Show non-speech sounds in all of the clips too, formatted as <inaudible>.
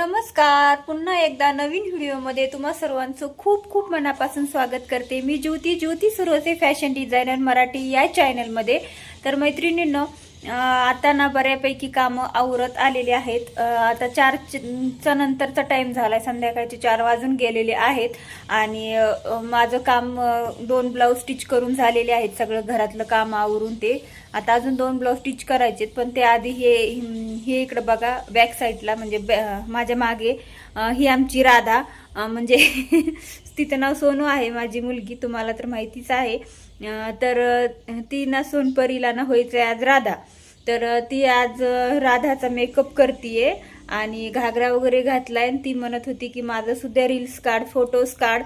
नमस्कार. पुन्हा एकदा नवीन व्हिडिओमध्ये तुम्हा सर्वांचं खूप खूप मनापासून स्वागत करते. मी ज्योती. ज्योती सुरोसे फॅशन डिझायनर मराठी या चॅनलमध्ये तर मैत्रिणींनं आता ना बऱ्यापैकी कामं आवरत आलेली आहेत. आता चारच्या नंतरचा टाईम झाला आहे संध्याकाळचे चार वाजून गेलेले आहेत. आणि माझं काम दोन ब्लाऊज स्टिच करून झालेले आहेत. सगळं घरातलं काम आवरून ते. आता अजून दोन ब्लाऊज स्टिच करायचे पण ते आधी हे हे इकडं बघा बॅक साईडला म्हणजे बॅ- माझ्या मागे ही आमची राधा. म्हणजे <laughs> तिचं नाव सोनू आहे. माझी मुलगी. तुम्हाला तर माहितीच आहे. तर ती ना सोनपरीला ना व्हायचंय आज राधा. तर ती आज राधाचा मेकअप करतीये आणि घागरा वगैरे घातलाय आणि ती म्हणत होती की माझं सुद्धा रील्स काढ फोटोज काढ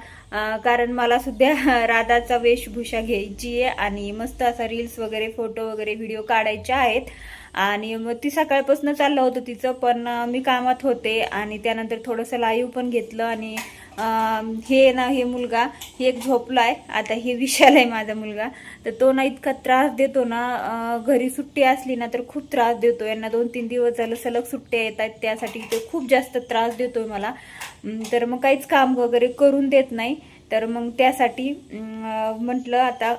कारण मला सुद्धा <laughs> राधाचा वेशभूषा घ्यायची आहे आणि मस्त असा रील्स वगैरे फोटो वगैरे व्हिडिओ काढायचे आहेत. आणि मग ती सकाळपासून चाललं होतं तिचं पण मी कामात होते आणि त्यानंतर थोडंसं लाईव्ह पण घेतलं आणि हे ना हे मुलगा हे एक झोपला आहे आता हे विशाल आहे माझा मुलगा. तर तो ना इतका त्रास देतो ना घरी सुट्टी असली ना तर खूप त्रास देतो. यांना दोन तीन दिवस झालं सलग सुट्ट्या येत आहेत त्यासाठी तो खूप जास्त त्रास देतो मला. तर मग काहीच काम वगैरे करून देत नाही. तर मग त्यासाठी म्हटलं आता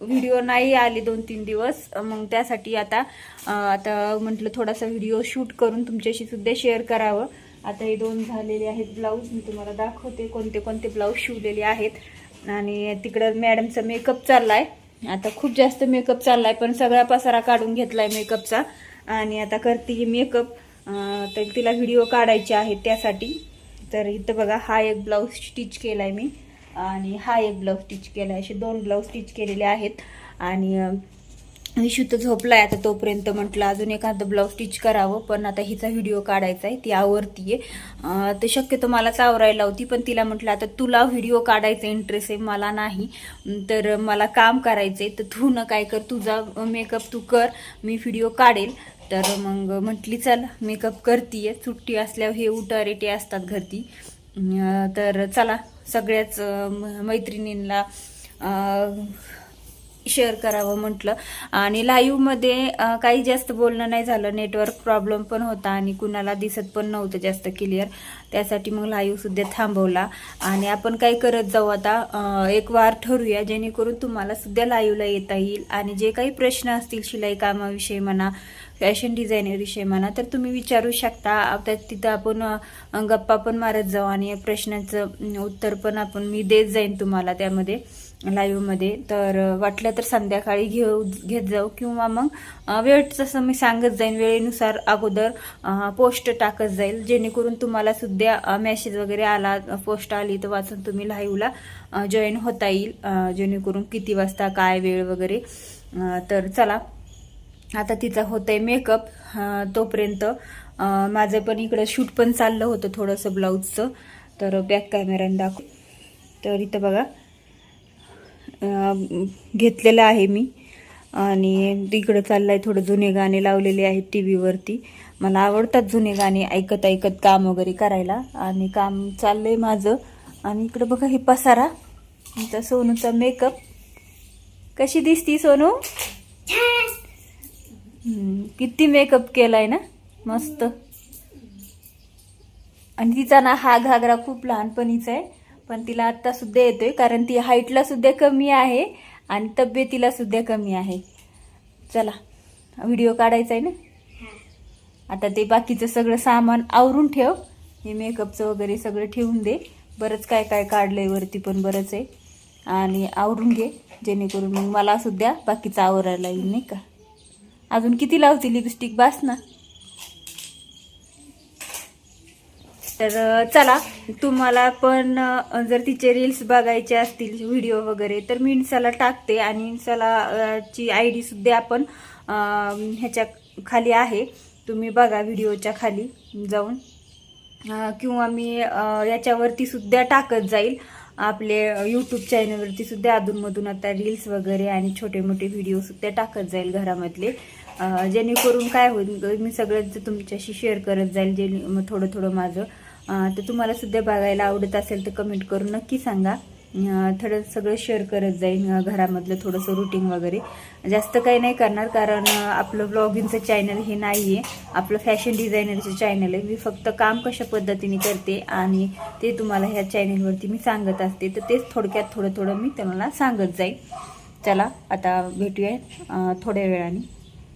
व्हिडिओ नाही आले दोन तीन दिवस. मग त्यासाठी आता आता म्हटलं थोडासा व्हिडिओ शूट करून तुमच्याशी सुद्धा शेअर करावं. आता हे दोन झालेले आहेत ब्लाऊज मी तुम्हाला दाखवते कोणते कोणते ब्लाऊज शिवलेले आहेत. आणि तिकडं मॅडमचा मेकअप चालला आहे आता खूप जास्त मेकअप चालला आहे पण सगळा पसारा काढून घेतला आहे मेकअपचा आणि आता करते ही मेकअप तर तिला व्हिडिओ काढायचे आहेत त्यासाठी. तर इथं बघा हा एक ब्लाऊज स्टिच केला आहे मी. आणि हा एक ब्लाऊज स्टिच केला आहे असे दोन ब्लाऊज स्टिच केलेले आहेत. आणि विशू तर झोपलाय आता तोपर्यंत म्हटलं अजून एखादं ब्लाऊज स्टिच करावं पण आता हिचा व्हिडिओ काढायचा आहे ती आवरती आहे तर शक्यतो मलाच आवरायला होती पण तिला म्हटलं आता तुला व्हिडिओ काढायचा इंटरेस्ट आहे मला नाही. तर मला काम करायचंय तर तू न काय कर तुझा मेकअप तू कर मी व्हिडिओ काढेल. तर मग म्हटली चल मेकअप करतीये. सुट्टी असल्यावर हे उटारेटे असतात घरती. तर चला सगळ्याच म- मैत्रिणींना शेअर करावं म्हटलं. आणि लाईव्हमध्ये काही जास्त बोलणं नाही झालं. नेटवर्क प्रॉब्लेम पण होता आणि कुणाला दिसत पण नव्हतं जास्त क्लिअर त्यासाठी मग लाईव्हसुद्धा थांबवला. आणि आपण काय करत जाऊ आता एक वार ठरूया. जेणेकरून तुम्हाला सुद्धा लाईव्हला येता येईल. आणि जे काही प्रश्न असतील शिलाई कामाविषयी म्हणा फॅशन डिझायनरविषयी म्हणा तर तुम्ही विचारू शकता. त्यात तिथं आपण गप्पा पण मारत जाऊ. आणि या प्रश्नाचं उत्तर पण आपण मी देत जाईन तुम्हाला त्यामध्ये. लाईव्हमध्ये तर वाटलं तर संध्याकाळी घेऊ घेत जाऊ किंवा मग वेळ जसं मी सांगत जाईन वेळेनुसार अगोदर पोस्ट टाकत जाईल. जेणेकरून तुम्हाला सुद्धा मेसेज वगैरे आला पोस्ट आली तर वाचून तुम्ही लाईव्हला जॉईन होता येईल. जेणेकरून किती वाजता काय वेळ वगैरे. तर चला. आता तिचा होतंय मेकअप तोपर्यंत माझं पण इकडं शूट पण चाललं होतं थोडंसं ब्लाऊजचं तर बॅक कॅमेऱ्याने दाखव. तर इथं बघा. घेतलेलं आहे मी. आणि तिकडं चाललं आहे थोडं जुने गाणे लावलेले आहेत टी व्हीवरती मला आवडतात जुने गाणे ऐकत ऐकत काम वगैरे करायला. आणि काम चाललं आहे माझं. आणि इकडं बघा हे पसारा. तर सोनूचा मेकअप कशी दिसती सोनू? किती मेकअप केलाय ना? मस्त. आणि तिचा ना हा घागरा खूप लहानपणीचा आहे. पण तिला आत्ता सुद्धा येतोय कारण ती हाईटला सुद्धा कमी आहे आणि तब्येतीला सुद्धा कमी आहे. चला व्हिडिओ काढायचा आहे ना? आता ते बाकीचं सगळं सामान आवरून ठेव. हे मेकअपचं वगैरे सगळं ठेवून दे. बरंच काय काय काढलंय वरती पण बरंच आहे. आणि आवरून घे जेणेकरून मग मला सुद्धा बाकीचं आवरायला येईल नाही का? अजून किती लावते लिपस्टिक बास ना. तर चला तुम्हाला पण जर तिचे रील्स बघायचे असतील व्हिडिओ वगैरे तर मी इन्स्टाला टाकते आणि इन्स्टालाची ची आय डी सुद्धा आपण ह्याच्या खाली आहे. तुम्ही बघा व्हिडिओच्या खाली जाऊन. किंवा मी याच्यावरती सुद्धा टाकत जाईल. आपले यूट्यूब चॅनलवरती सुद्धा अधूनमधून आता रील्स वगैरे आणि छोटे मोठे व्हिडिओ सुद्धा टाकत जाईल घरामधले. जेणेकरून काय होईल मी सगळ्यांचं तुमच्याशी शेअर करत जाईल जे थोडं थोडं माझं. तर तुम्हाला सुद्धा बघायला आवडत असेल तर कमेंट करून नक्की सांगा. थोडं सगळं शेअर करत जाईन घरामधलं थोडंसं रुटीन वगैरे. जास्त काही नाही करणार कारण आपलं ब्लॉगिंगचं चॅनल हे नाही आहे आपलं फॅशन डिझायनरचं चॅनल आहे. मी फक्त काम कशा पद्धतीने करते आणि ते तुम्हाला ह्या चॅनलवरती मी सांगत असते. तर तेच थोडक्यात थोडं थोडं मी तुम्हाला सांगत जाईन चला आता भेटूया थोड्या वेळाने.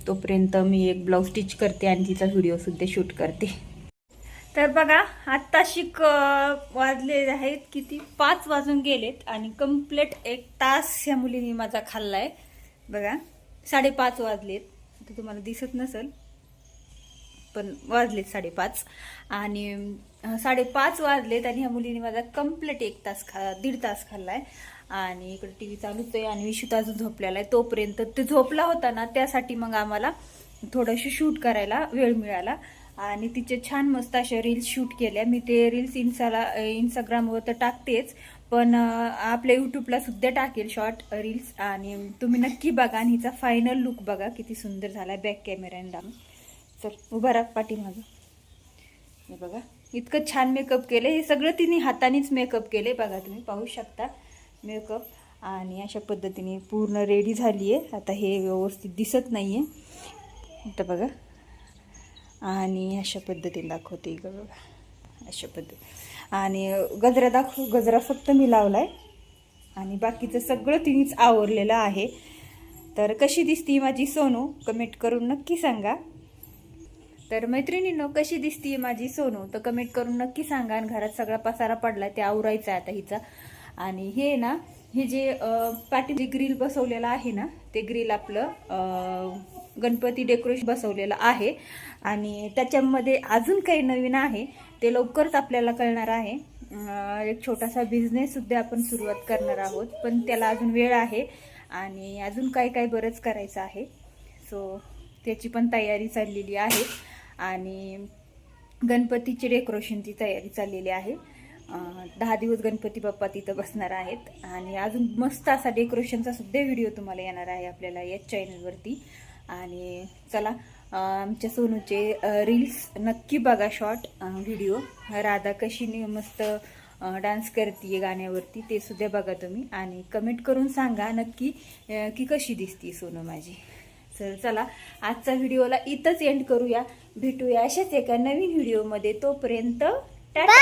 तोपर्यंत मी एक ब्लाऊज स्टिच करते आणि तिचा व्हिडिओसुद्धा शूट करते. तर बघा आत्ता शिक वाजले आहेत किती? पाच वाजून गेलेत आणि कंप्लीट एक तास ह्या मुलीने माझा खाल्लाय. बघा साडेपाच वाजलेत. आता तुम्हाला दिसत नसेल पण वाजलेत साडेपाच. आणि साडेपाच वाजलेत आणि ह्या मुलीने माझा कंप्लीट एक तास खा दीड तास खाल्लाय. आणि इकडे टी व्ही चालूच आहे आणि विशुत अजून झोपलेला आहे. तोपर्यंत ते झोपला होता ना त्यासाठी मग आम्हाला थोडंसं शूट करायला वेळ मिळाला. आणि तिचे छान मस्त अशा रील्स शूट केल्या. मी ते रील्स इन्स्टाला इंस्टाग्रामवर तर टाकतेच पण आपल्या यूट्यूबला सुद्धा टाकेल शॉर्ट रील्स आणि तुम्ही नक्की बघा आणि हिचा फायनल लुक बघा किती सुंदर झाला बॅक कॅमेऱ्याने लावून चल उभा राहा पाठीमागं. हे बघा इतकं छान मेकअप केलं हे सगळं तिने हातानेच मेकअप केले बघा तुम्ही पाहू शकता. मेकअप आणि अशा पद्धतीने पूर्ण रेडी झाली आहे आता हे व्यवस्थित दिसत नाही आहे तर बघा. आणि अशा पद्धतीने दाखवते इकडं बघा. अशा पद्धती आणि गजरा दाखव गजरा फक्त मी लावला आहे आणि बाकीचं सगळं तिनेच आवरलेलं आहे. तर कशी दिसती माझी सोनू? कमेंट करून नक्की सांगा. तर मैत्रिणींनो कशी दिसती माझी सोनू? तर कमेंट करून नक्की सांगा. आणि घरात सगळा पसारा पडलाय ते आवरायचा आहे आता हिचा. आणि हे ना हे जे पाठी जे ग्रिल बसवलेलं आहे ना ते ग्रिल आपलं गणपती डेकोरेशन बसवलेलं आहे. आणि त्याच्यामध्ये अजून काही नवीन आहे ते लवकरच आपल्याला कळणार आहे. एक छोटासा बिझनेससुद्धा आपण सुरुवात करणार आहोत पण त्याला अजून वेळ आहे आणि अजून काय काय बरंच करायचं आहे. सो त्याची पण तयारी चाललेली आहे आणि गणपतीची डेकोरेशनची तयारी चाललेली आहे. दहा दिवस गणपती बाप्पा तिथं बसणार आहेत. आणि अजून मस्त असा डेकोरेशनचा सुद्धा व्हिडिओ तुम्हाला येणार आहे आपल्याला या चॅनलवरती आणि चला आमच्या सोनूचे रील्स नक्की बघा शॉर्ट व्हिडिओ राधा कशी मस्त डान्स करते गाण्यावरती ते सुद्धा बघा तुम्ही. आणि कमेंट करून सांगा नक्की की कशी दिसती सोनू माझी. तर चला आजचा व्हिडिओला इथंच एंड करूया. भेटूया अशाच एका नवीन व्हिडिओमध्ये तोपर्यंत टाटा!